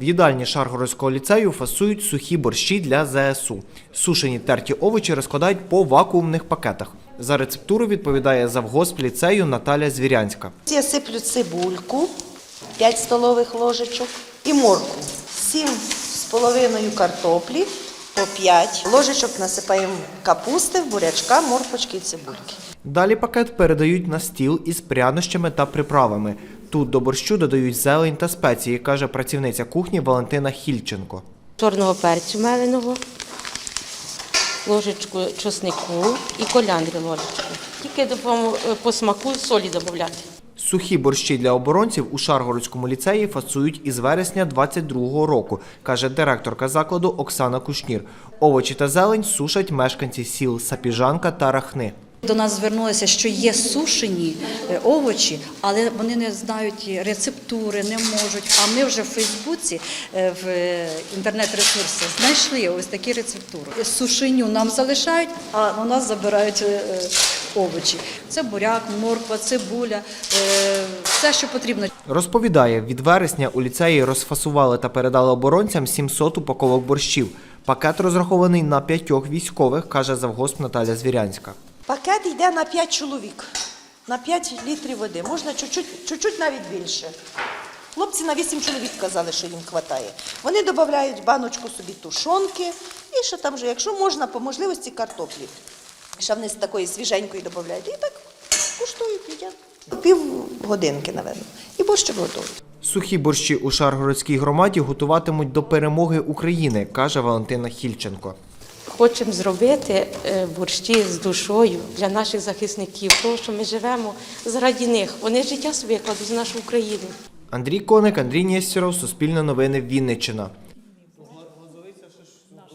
В їдальні Шаргородського ліцею фасують сухі борщі для ЗСУ. Сушені терті овочі розкладають по вакуумних пакетах. За рецептуру відповідає завгосп ліцею Наталя Звірянська. Я сиплю цибульку 5 столових ложечок і морку. 7 з половиною картоплі по 5 ложечок насипаємо капусти, бурячка, морквочки і цибульки. Далі пакет передають на стіл із прянощами та приправами. Тут до борщу додають зелень та спеції, каже працівниця кухні Валентина Хільченко. чорного перцю меленого, ложечку чеснику і коляндри ложечку. Тільки по, по смаку солі додати. Сухі борщі для оборонців у Шаргородському ліцеї фасують із вересня 22-го року, каже директорка закладу Оксана Кушнір. Овочі та зелень сушать мешканці сіл Сапіжанка та Рахни. До нас звернулося, що є сушені е, овочі, але вони не знають рецептури, не можуть. А ми вже в Фейсбуці, е, в е, інтернет-ресурсах знайшли ось такі рецептури. Сушеню нам залишають, а у нас забирають овочі. Це буряк, морква, цибуля, все, що потрібно. Розповідає, від вересня у ліцеї розфасували та передали оборонцям 700 упаковок борщів. Пакет розрахований на п'ятьох військових, каже завгосп Наталя Звірянська. Пакет йде на 5 чоловік, на 5 літрів води. Можна чуть-чуть, навіть більше. Хлопці на 8 чоловік казали, що їм вистачає. Вони додають баночку собі тушонки і ще там же, якщо можна, по можливості картоплі. Ще вони з такої свіженької додають. І так куштують, їдять. Пів годинки, напевно. І борщик готовий. Сухі борщі у Шаргородській громаді готуватимуть до перемоги України, каже Валентина Хільченко. Хочемо зробити е, борщі з душою для наших захисників, тому що ми живемо заради них. Вони життя собі кладуть за нашу Україну. Андрій Коник, Андрій Нєстеров, Суспільне новини, Вінниччина.